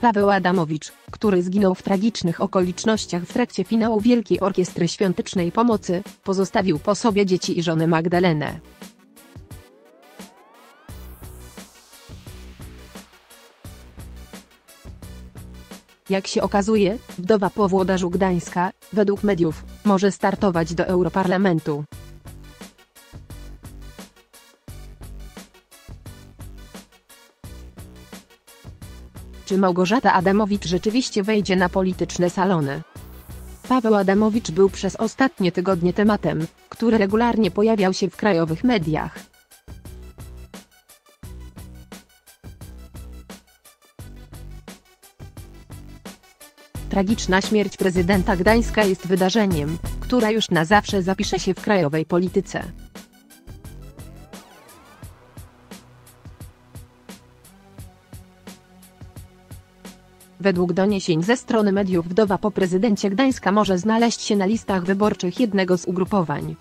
Paweł Adamowicz, który zginął w tragicznych okolicznościach w trakcie finału Wielkiej Orkiestry Świątecznej Pomocy, pozostawił po sobie dzieci i żonę Magdalenę. Jak się okazuje, wdowa po włodarzu Gdańska, według mediów, może startować do Europarlamentu. Czy Małgorzata Adamowicz rzeczywiście wejdzie na polityczne salony? Paweł Adamowicz był przez ostatnie tygodnie tematem, który regularnie pojawiał się w krajowych mediach. Tragiczna śmierć prezydenta Gdańska jest wydarzeniem, które już na zawsze zapisze się w krajowej polityce. Według doniesień ze strony mediów wdowa po prezydencie Gdańska może znaleźć się na listach wyborczych jednego z ugrupowań.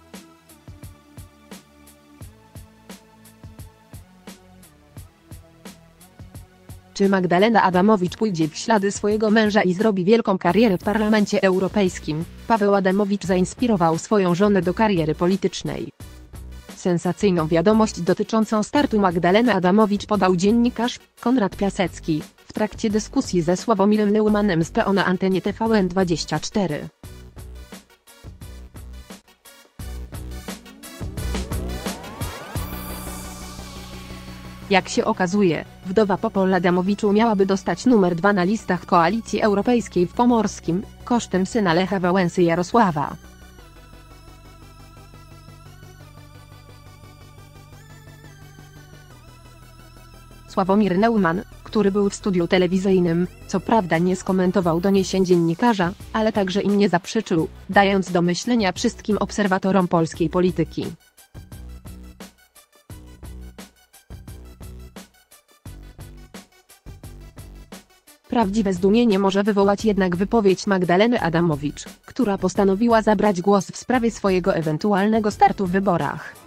Czy Magdalena Adamowicz pójdzie w ślady swojego męża i zrobi wielką karierę w Parlamencie Europejskim? Paweł Adamowicz zainspirował swoją żonę do kariery politycznej. Sensacyjną wiadomość dotyczącą startu Magdaleny Adamowicz podał dziennikarz Konrad Piasecki trakcie dyskusji ze Sławomirem Neumannem z PO na antenie TVN24. Jak się okazuje, wdowa po Paul Adamowiczu miałaby dostać numer 2 na listach Koalicji Europejskiej w Pomorskim, kosztem syna Lecha Wałęsy Jarosława. Sławomir Neumann, który był w studiu telewizyjnym, co prawda nie skomentował doniesień dziennikarza, ale także im nie zaprzeczył, dając do myślenia wszystkim obserwatorom polskiej polityki. Prawdziwe zdumienie może wywołać jednak wypowiedź Magdaleny Adamowicz, która postanowiła zabrać głos w sprawie swojego ewentualnego startu w wyborach.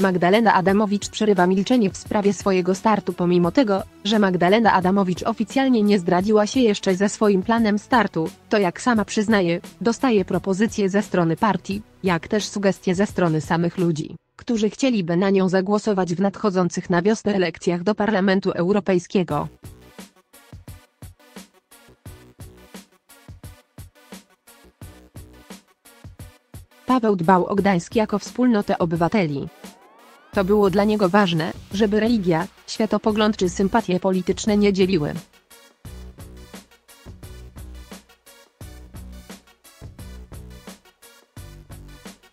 Magdalena Adamowicz przerywa milczenie w sprawie swojego startu pomimo tego, że Magdalena Adamowicz oficjalnie nie zdradziła się jeszcze ze swoim planem startu, to jak sama przyznaje, dostaje propozycje ze strony partii, jak też sugestie ze strony samych ludzi, którzy chcieliby na nią zagłosować w nadchodzących na wiosnę elekcjach do Parlamentu Europejskiego. Paweł dbał o Gdańsk jako wspólnotę obywateli. To było dla niego ważne, żeby religia, światopogląd czy sympatie polityczne nie dzieliły.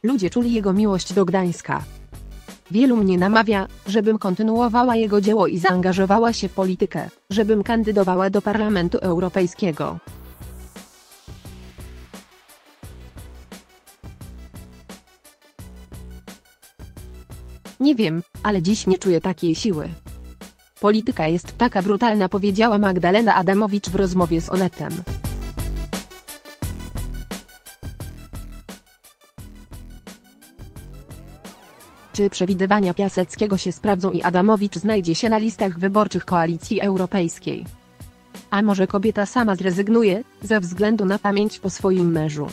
Ludzie czuli jego miłość do Gdańska. Wielu mnie namawia, żebym kontynuowała jego dzieło i zaangażowała się w politykę, żebym kandydowała do Parlamentu Europejskiego. Nie wiem, ale dziś nie czuję takiej siły. Polityka jest taka brutalna powiedziała Magdalena Adamowicz w rozmowie z Onetem. Czy przewidywania Piaseckiego się sprawdzą i Adamowicz znajdzie się na listach wyborczych Koalicji Europejskiej? A może kobieta sama zrezygnuje, ze względu na pamięć po swoim mężu?